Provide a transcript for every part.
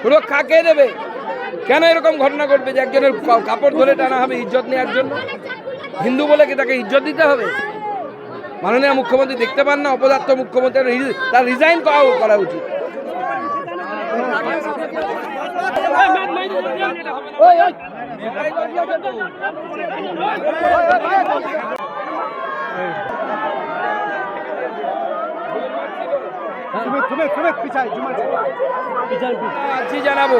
সুরক্ষা কে দেবে? কেন এরকম ঘটনা ঘটবে যে একজনের কাপড় ধরে টানা হবে ইজ্জত নেওয়ার জন্য? হিন্দু বলে কি তাকে ইজ্জত দিতে হবে? মাননীয় মুখ্যমন্ত্রী দেখতে পান না, অপদার্থ মুখ্যমন্ত্রী তার রিজাইন করা করা উচিত। আছি জানাব।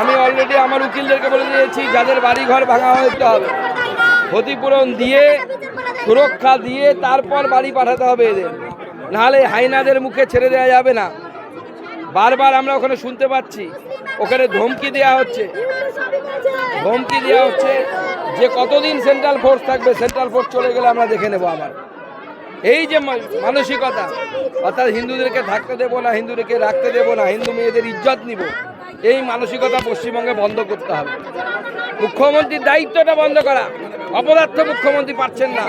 আমি অলরেডি আমার উকিলদেরকে বলে দিয়েছি, যাদের বাড়ি ঘর ভাঙা হতে হবে ক্ষতিপূরণ দিয়ে, সুরক্ষা দিয়ে তারপর বাড়ি পাঠাতে হবে এদের। নাহলে হাইনাদের মুখে ছেড়ে দেওয়া যাবে না। বারবার আমরা ওখানে শুনতে পাচ্ছি, ওখানে ধমকি দেওয়া হচ্ছে। ধমকি দেওয়া হচ্ছে যে কতদিন সেন্ট্রাল ফোর্স থাকবে সেন্ট্রাল ফোর্স চলে গেলে আমরা দেখে নেব আবার। এই যে মানসিকতা, অর্থাৎ হিন্দুদেরকে থাকতে দেবো না, হিন্দুদেরকে রাখতে দেবো না, হিন্দু মেয়েদের ইজ্জত নিব, এই মানসিকতা পশ্চিমবঙ্গে বন্ধ করতে হবে। মুখ্যমন্ত্রীর দায়িত্বটা বন্ধ করা। অপদার্থ মুখ্যমন্ত্রী পাচ্ছেন না।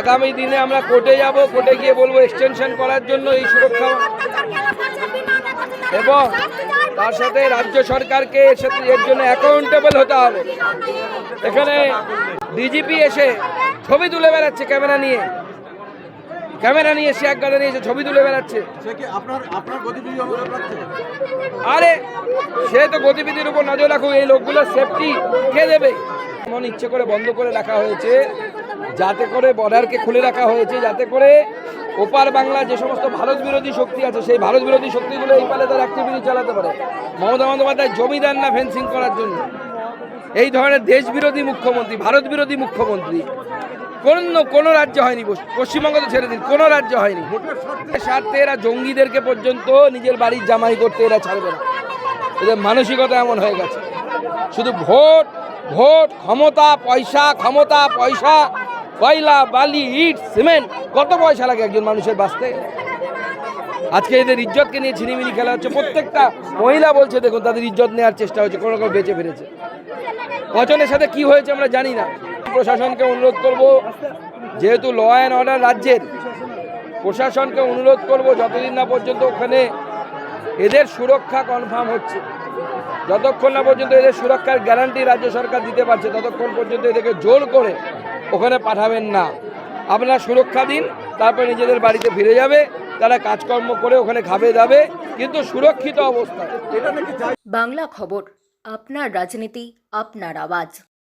আগামী দিনে আমরা কোর্টে যাব, কোর্টে গিয়ে বলব এক্সটেনশন করার জন্য এই সুরক্ষা। এবং তার সাথে রাজ্য সরকারকে এর সাথে এর জন্য অ্যাকাউন্টেবল হতে হবে। এখানে ডিজিপি এসে ছবি তুলে বেড়াচ্ছে ক্যামেরা নিয়ে। ক্যামেরা নিয়ে সে এক গাড়ি নিয়ে এসে ছবি তুলে বেড়াচ্ছে। সে আপনার আপনার গতিবিধি আরে সে তো গতিবিধির উপর নজর রাখুক এই লোকগুলোর সেফটি কে দেবে? মন ইচ্ছে করে বন্ধ করে রাখা হয়েছে যাতে করে বর্ডারকে খুলে রাখা হয়েছে যাতে করে ওপার বাংলা যে সমস্ত ভারত বিরোধী শক্তি আছে সেই ভারত বিরোধী শক্তিগুলো এই পালে তার অ্যাক্টিভিটি চালাতে পারে। মমতা বন্দ্যোপাধ্যায় জমি দেন না ফেন্সিং করার জন্য। এই ধরনের দেশ বিরোধী মুখ্যমন্ত্রী ভারত বিরোধী মুখ্যমন্ত্রী, কোন কোনো রাজ্য হয়নি পশ্চিম- পশ্চিমবঙ্গ তো ছেড়ে দিন, কোনো রাজ্য হয়নি। স্বার্থে এরা জঙ্গিদেরকে পর্যন্ত নিজের বাড়ির জামাই করতে এরা ছাড়বে না। এদের মানসিকতা এমন হয়ে গেছে। শুধু ভোট ভোট, ক্ষমতা, পয়সা ক্ষমতা, পয়সা, কয়লা, বালি, ইট, সিমেন্ট, কত পয়সা লাগে একজন মানুষের বাঁচতে? আজকে এদের ইজ্জতকে নিয়ে ছিনিমিনি খেলা হচ্ছে। প্রত্যেকটা মহিলা বলছে, দেখুন, তাদের ইজ্জত নেওয়ার চেষ্টা হচ্ছে, কোনো রকম বেঁচে ফিরেছে। কজনের সাথে কি হয়েছে আমরা জানি না। প্রশাসনকে অনুরোধ করব, যেহেতু ল অ্যান্ড অর্ডার রাজ্যের, প্রশাসনকে অনুরোধ করব, যতদিন না পর্যন্ত ওখানে এদের সুরক্ষা কনফার্ম হচ্ছে, যতক্ষণ না পর্যন্ত এদের সুরক্ষার গ্যারান্টি রাজ্য সরকার দিতে পারছে, ততক্ষণ পর্যন্ত এদেরকে জোর করে ওখানে পাঠাবেন না। আপনারা সুরক্ষা দিন, তারপর নিজেদের বাড়িতে ফিরে যাবে। তারা কাজকর্ম করে ওখানে খাবে যাবে কিন্তু সুরক্ষিত অবস্থায়। এটা বাংলা খবর, আপনার রাজনীতি, আপনার আওয়াজ।